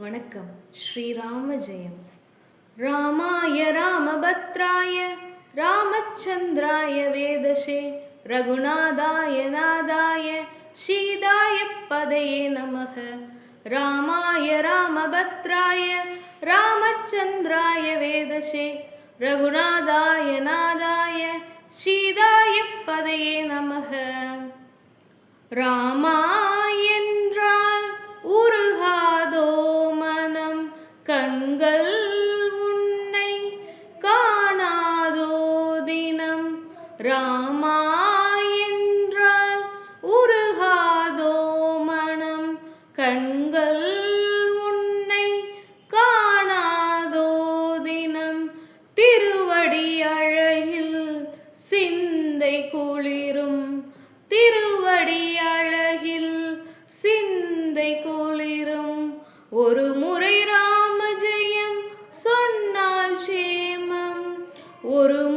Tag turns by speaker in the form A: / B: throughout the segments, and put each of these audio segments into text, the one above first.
A: வணக்கம். ஸ்ரீராம ஜெயம். ராமாய ராமபத்ராய ராமச்சந்திராய வேதசே ரகுநாதாய நாதாய சீதாய பதையே நமக. ராமாய ராமபத்ராய ராமச்சந்திராய வேதசே ரகுநாதாய நாதாய சீதாய பதையே நமக. ராமா ராமா என்றால் உருகாதோ மனம் கண்கள் உன்னை காணாதோ தினம். திருவடி அழகில் சிந்தை குளிரும். திருவடி அழகில் சிந்தை குளிரும். ஒரு முறை ராமஜெயம் சொன்னால் சேமம் ஒரு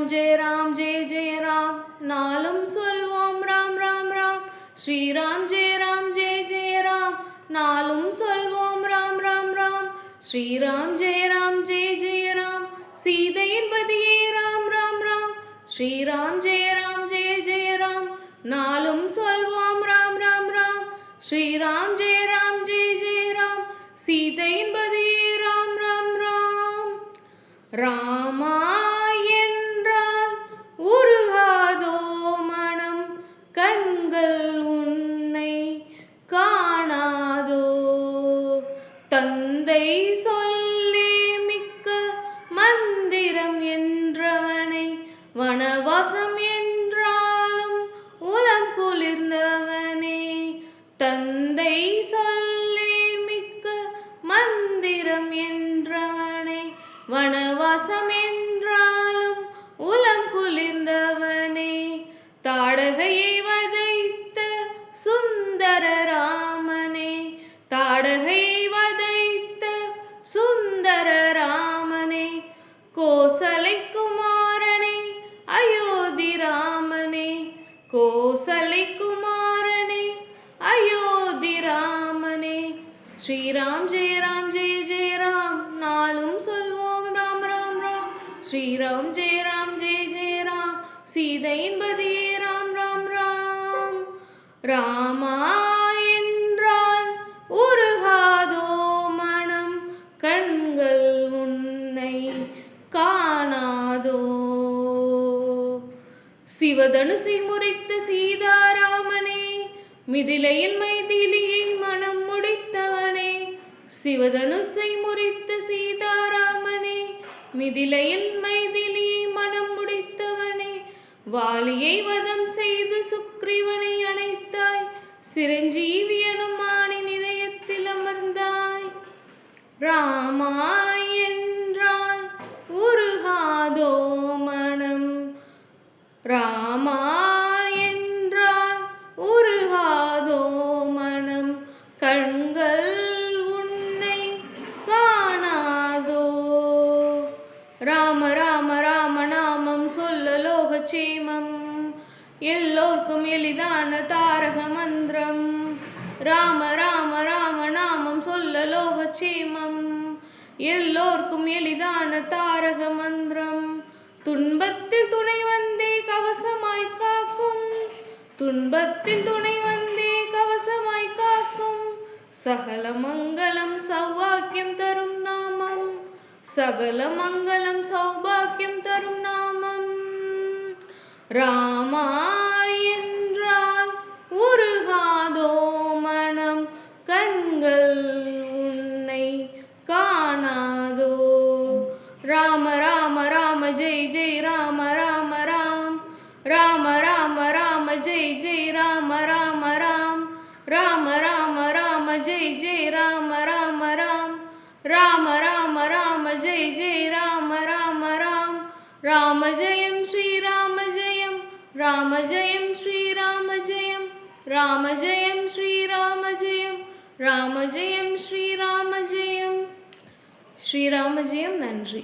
A: ராம் ஜெய ராம் ஜெய ஜெய ராம். நாளும் சொல்வோம் ராம் ராம் ராம். ஸ்ரீராம் ஜெய ராம் ஜெய ஜெய ராம். நாளும் சொல்வோம் ராம் ராம் ராம். ஸ்ரீராம் ஜெய ராம் ஜெய ஜெய ராம். சீதையின் பதியே ராம் ராம் ராம். ஸ்ரீராம் ஜெய ராம் ஜெய ஜெய ராம். நாளும் சொல்வோம் ராம் ராம் ராம். ஸ்ரீராம் ஜெய ராம் ஜெய ஜெய ராம். சீதையின் பதியே ராம் ராம் ராம். ராம். தந்தை சொல்லே மிக்க மந்திரம் என்றவனை வனவாசம் என்றாலும் உலம் குளிர்ந்தவனே. தந்தை சொல்லே மிக்க மந்திரம் என்றவனை வனவாசம் கோசலை குமாரனே அயோத்தி ராமனே ஸ்ரீராம் ஜெய ராம் ஜெய ஜெய ராம் நாளும் சொல்வோம் ராம் ராம் ராம். ஸ்ரீராம் ஜெய ராம் ஜெய ஜெய ராம் சீதையின் பதியே ராம் ராம் ராம். ராமா சிவதனுசை முறைத்த சீதாராமனே மிதிலையில் மைதிலியை மனம் முடித்தவனே. சிவதனுசை முறித்த சீதாராமனே மிதிலையில் மைதிலியை மனம் முடித்தவனே. வாலியை வதம் செய்து சுக்ரீவனை அணைத்தாய் சிரஞ்சீவி அனுமானின் இதயத்தில் அமர்ந்தாய். ராமாய் சொல்ல லோகச்சேமம் எல்லோர்க்கும் எளிதான தாரக மந்திரம். ராம ராம ராம நாமம் சொல்ல லோகக்ஷேமம். எல்லோர்க்கும் எளிதான தாரக மந்திரம். துன்பத்தில் துணை வந்தே கவசமாய் காக்கும். துன்பத்தில் துணை வந்தே கவசமாய் காக்கும். சகல மங்களம் சௌபாக்கியம் தரும் நாமம். சகல மங்களம் சௌபாக்கியம் தரும் நாமம் ராமா என்றால் உருகாதோ மனம் கண்கள் உன்னை காணாதோ ராம ராம ராம ஜெய் ஜெய் ராம ராம ராம் ராம ராம ராம ஜெய் ஜெய் ராம ராம ராம் ராம ராம ராம ஜெய் ஜெய் ராம ராம ராம் ராம ராம ராம ஜெய் ஜெய் ராம ராம ராம் ராம ஜெய் ஜெயம் ஸ்ரீராம ஜெயம் ராம ஜெயம் ஸ்ரீராம ஜெயம் ராம ஜெயம் ஸ்ரீராம ஜெயம் ஸ்ரீராம ஜெயம் நன்றி